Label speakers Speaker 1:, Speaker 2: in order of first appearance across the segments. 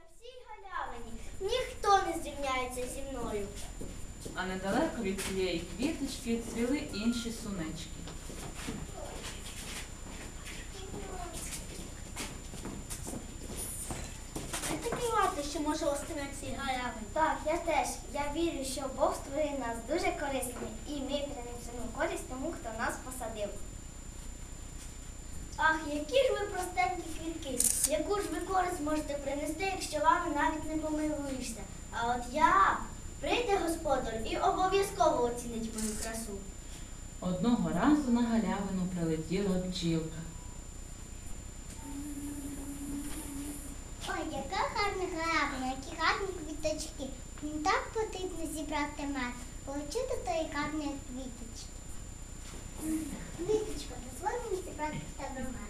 Speaker 1: На всій галявині ніхто не зрівняється зі мною.
Speaker 2: А недалеко від цієї квіточки цвіли інші сунечки.
Speaker 1: Я такий радий, що можу рости на цій галявині. Так, я теж. Я вірю, що Бог створив нас дуже корисними, і ми принесемо користь тому, хто нас посадив. Ах, які ж ви простенькі квітки, яку ж ви користь можете принести, якщо вами навіть не помилуєшся. А от я прийде господар і обов'язково оцінить мою красу.
Speaker 2: Одного разу на галявину прилетіла бджілка.
Speaker 3: Ой, яка гарна галявина, які гарні квіточки. Мені так потрібно зібрати мед, отримати тої гарної квіточки. Квіточко, дозволь мені зібрати в тебе мед.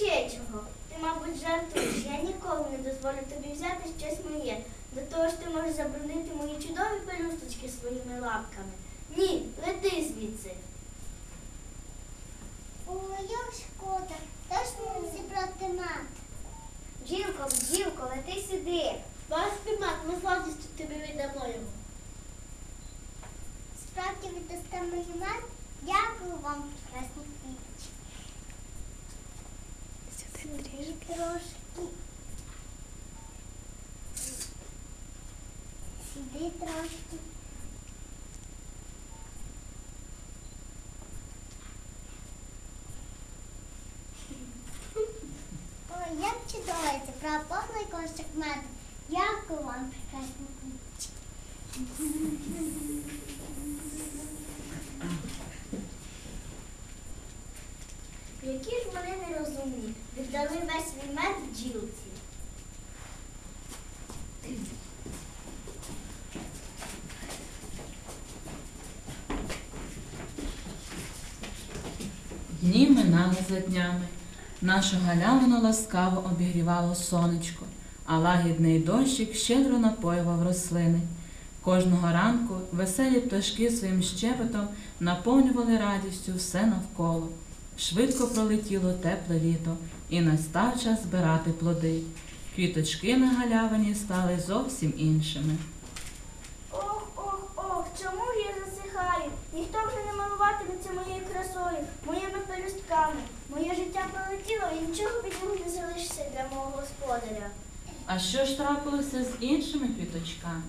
Speaker 1: Ще чого? Ти, мабуть, жартуєш. Я ніколи не дозволю тобі взяти щось моє. До того ж ти можеш забруднити мої чудові пелюсточки своїми лапками. Ні, лети звідси.
Speaker 3: Ой, як шкода, теж мені зібрати мед.
Speaker 1: Бджілко, бджілко, лети сюди. Вас піймат, ми з радістю тобі віддамо його.
Speaker 3: Справді ви дасте мені мед? Дякую вам, прекрасні квіточки. Сюди трошки. Сюди трошки. Ой, як чудово, це пропахлий кошик меду. Дякую вам, прекрасні.
Speaker 1: Які ж вони нерозумні. Віддали весь свій мед бджілці.
Speaker 2: Дні минали за днями. Нашу галявину ласкаво обігрівало сонечко, а лагідний дощик щедро напоював рослини. Кожного ранку веселі пташки своїм щебетом наповнювали радістю все навколо. Швидко пролетіло тепле літо, і настав час збирати плоди. Квіточки на галявині стали зовсім іншими.
Speaker 1: Пелюстками. Моє життя пролетіло і нічого від нього не залишиться для мого господаря.
Speaker 2: А що ж трапилося з іншими квіточками?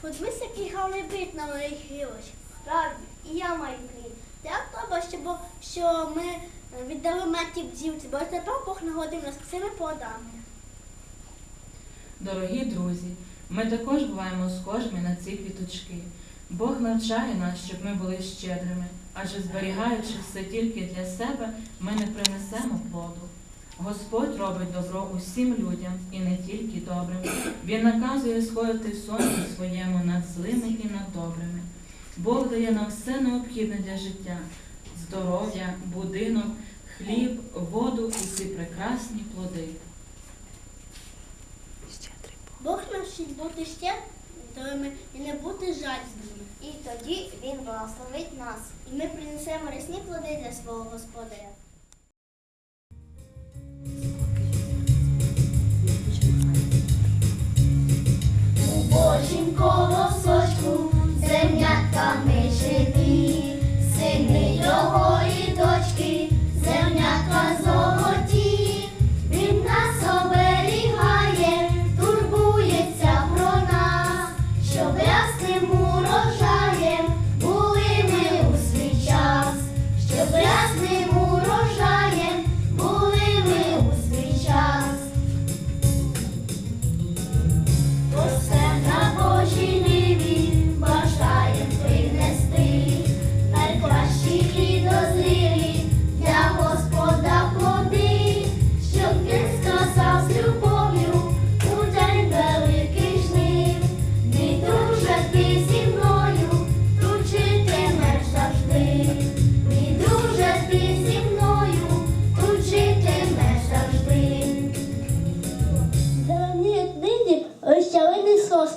Speaker 1: Подивись, який гарний на моїх гілочках. Справді, і я маю плід. Так треба, щоб що ми віддали меті бджілці, бо тепер Бог нагодив нас цими плодами.
Speaker 2: Дорогі друзі, ми також буваємо схожими на ці квіточки. Бог навчає нас, щоб ми були щедрими, адже зберігаючи все тільки для себе, ми не принесемо плоду. Господь робить добро усім людям і не тільки добрим. Він наказує сходити сонцю своєму над злими і над добрими. Бог дає нам все необхідне для життя: здоров'я, будинок, хліб, воду і ці прекрасні плоди.
Speaker 1: Бог навчить бути щедрими і не бути жадібними. І тоді Він благословить нас, і ми принесемо рясні плоди для свого господаря.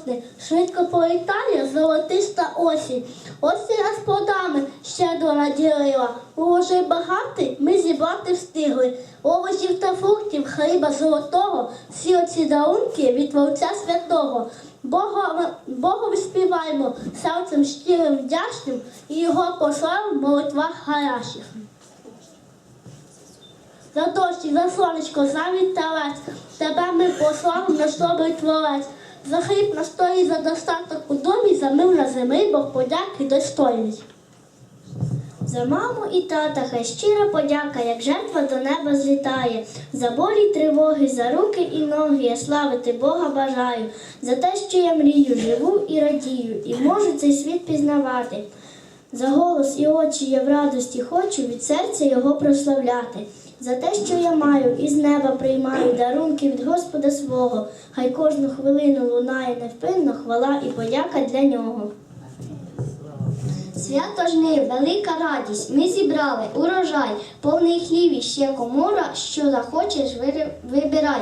Speaker 1: Сосни, швидко пролітає золотиста осінь.
Speaker 4: Ось і нас плодами щедро наділила. Урожай багатий ми зібрати встигли. Овочів та фруктів, хліба золотого, всі оці дарунки від Творця Святого. Бога, Богові співаємо серцем щирим вдячним і його послав в молитвах. За дощик, за сонечко, за вітерець, тебе ми пославимо наш добрий творець. За хліб на столі, за достаток у домі, за мир на землі, Бог подяки достойний.
Speaker 1: За маму і тата хай щира подяка, як жертва до неба злітає. За болі тривоги, за руки і ноги я славити Бога бажаю. За те, що я мрію, живу і радію, і можу цей світ пізнавати. За голос і очі я в радості хочу від серця його прославляти. За те, що я маю, із неба приймаю дарунки від Господа свого. Хай кожну хвилину лунає невпинно хвала і подяка для нього.
Speaker 5: Свято жнив, велика радість. Ми зібрали урожай, повний хлів і ще комора, що захочеш, вибирай.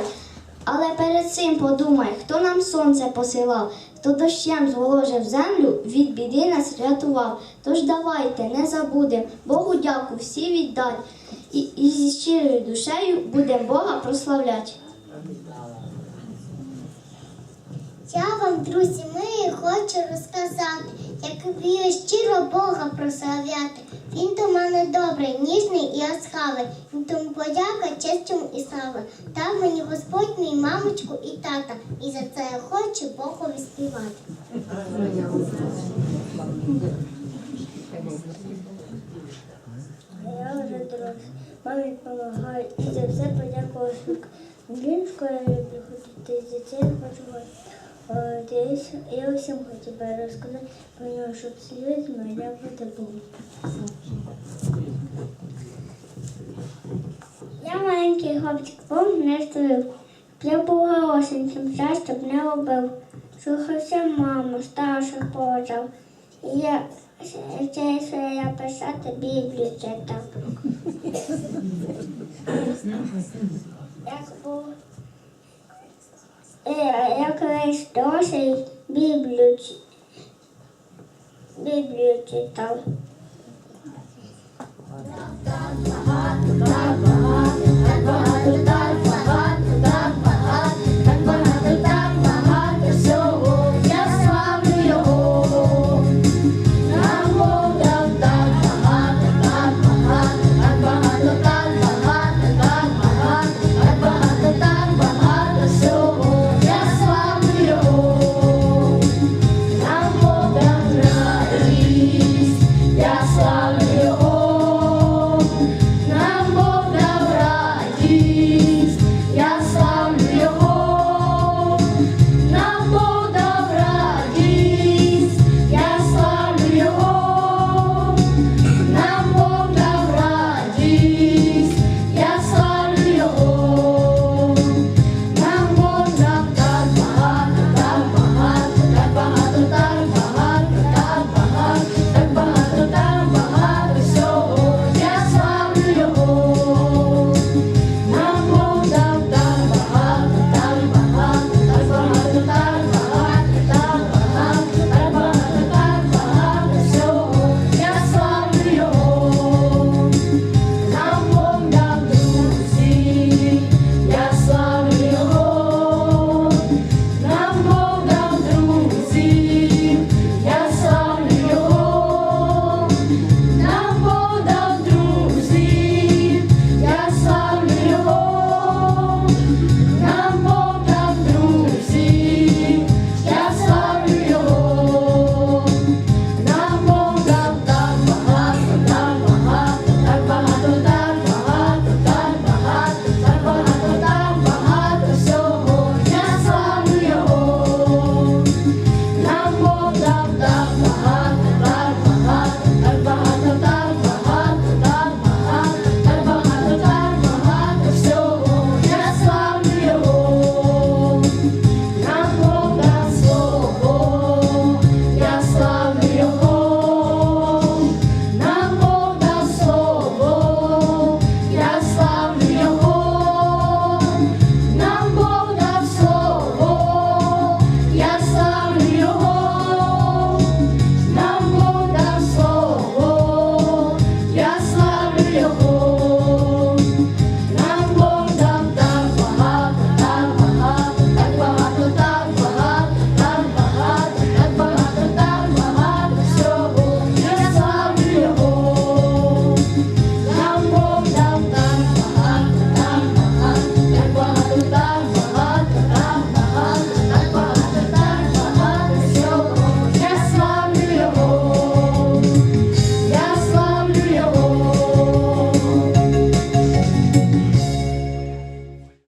Speaker 5: Але перед цим подумай, хто нам сонце посилав, хто дощем зволожив землю, від біди нас рятував. Тож давайте, не забудем, Богу дяку всі віддать, і, і зі щирою душею будемо Бога прославлять.
Speaker 3: Я вам, друзі мої, хочу розказати, як вмію щиро Бога прославляти. Він до мене добрий, ніжний і ласкавий. Він тому подяка, йому і слава. Дав мені Господь мій мамочку і тата, і за це я хочу Богові співати.
Speaker 1: Я вже доросла, мамі допомагаю і за все подякувала швидко. Англійську я люблю ходити, з дітей хочу ходити. Я усім хочу розказати про нього, щоб слід мене дякувати Богу. Я маленький хлопчик, був не створив. Я був голосеньким, часто б не робив. Слухався маму, старших поважав. І я ще я писати Біблію читав. Як дорослий Біблію, Біблію читав.